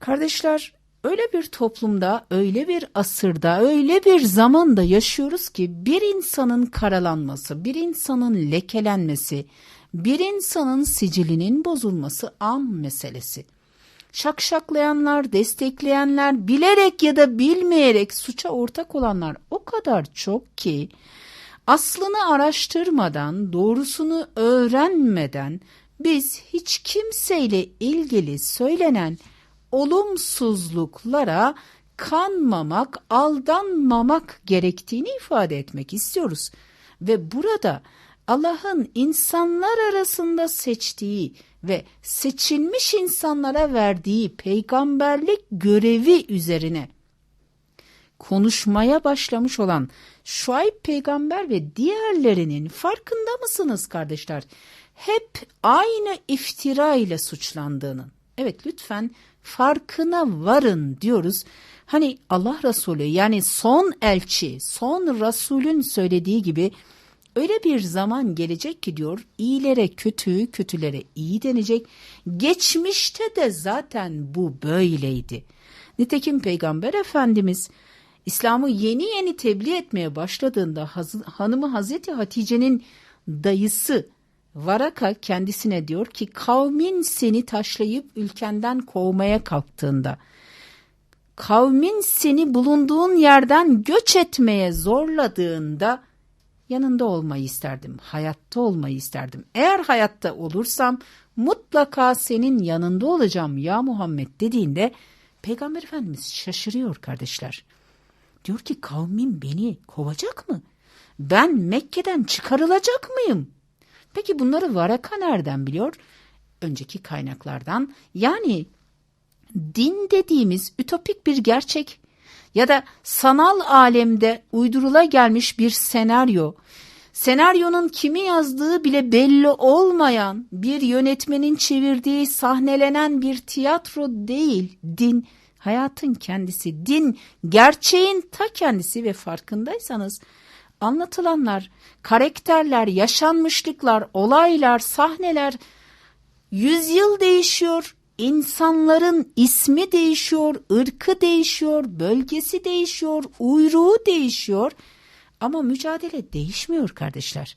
Kardeşler öyle bir toplumda, öyle bir asırda, öyle bir zamanda yaşıyoruz ki bir insanın karalanması, bir insanın lekelenmesi, bir insanın sicilinin bozulması an meselesi. Şakşaklayanlar, destekleyenler, bilerek ya da bilmeyerek suça ortak olanlar o kadar çok ki aslını araştırmadan, doğrusunu öğrenmeden biz hiç kimseyle ilgili söylenen olumsuzluklara kanmamak, aldanmamak gerektiğini ifade etmek istiyoruz. Ve burada Allah'ın insanlar arasında seçtiği ve seçilmiş insanlara verdiği peygamberlik görevi üzerine konuşmaya başlamış olan Şuayb peygamber ve diğerlerinin farkında mısınız kardeşler? Hep aynı iftira ile suçlandığının. Evet lütfen farkına varın diyoruz. Hani Allah Resulü yani son elçi, son Resulün söylediği gibi öyle bir zaman gelecek ki diyor iyilere kötü, kötülere iyi denecek. Geçmişte de zaten bu böyleydi. Nitekim Peygamber Efendimiz İslam'ı yeni yeni tebliğ etmeye başladığında hanımı Hazreti Hatice'nin dayısı Varaka kendisine diyor ki kavmin seni taşlayıp ülkenden kovmaya kalktığında kavmin seni bulunduğun yerden göç etmeye zorladığında yanında olmayı isterdim. Hayatta olmayı isterdim. Eğer hayatta olursam mutlaka senin yanında olacağım ya Muhammed dediğinde Peygamber Efendimiz şaşırıyor kardeşler. Diyor ki kavmim beni kovacak mı? Ben Mekke'den çıkarılacak mıyım? Peki bunları Varaka nereden biliyor? Önceki kaynaklardan. Yani din dediğimiz ütopik bir gerçek ya da sanal alemde uydurula gelmiş bir senaryo, senaryonun kimi yazdığı bile belli olmayan bir yönetmenin çevirdiği sahnelenen bir tiyatro değil, din hayatın kendisi, din gerçeğin ta kendisi ve farkındaysanız anlatılanlar, karakterler, yaşanmışlıklar, olaylar, sahneler yüzyıl değişiyor, insanların ismi değişiyor, ırkı değişiyor, bölgesi değişiyor, uyruğu değişiyor ama mücadele değişmiyor kardeşler.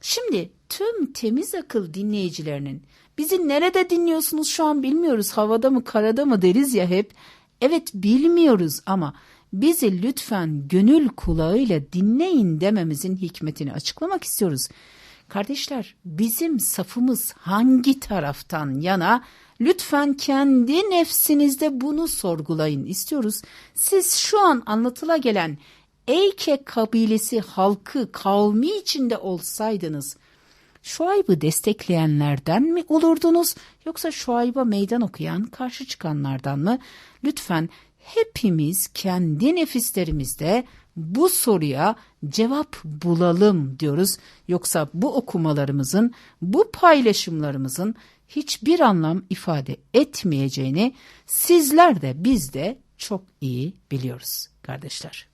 Şimdi tüm temiz akıl dinleyicilerinin bizi nerede dinliyorsunuz şu an bilmiyoruz havada mı karada mı deriz ya hep. Evet bilmiyoruz ama bizi lütfen gönül kulağıyla dinleyin dememizin hikmetini açıklamak istiyoruz. Kardeşler bizim safımız hangi taraftan yana lütfen kendi nefsinizde bunu sorgulayın istiyoruz. Siz şu an anlatıla gelen Eyke kabilesi halkı kavmi içinde olsaydınız Şuayb'ı destekleyenlerden mi olurdunuz yoksa Şuayb'a meydan okuyan karşı çıkanlardan mı? Lütfen hepimiz kendi nefislerimizde bu soruya cevap bulalım diyoruz. Yoksa bu okumalarımızın, bu paylaşımlarımızın hiçbir anlam ifade etmeyeceğini sizler de biz de çok iyi biliyoruz kardeşler.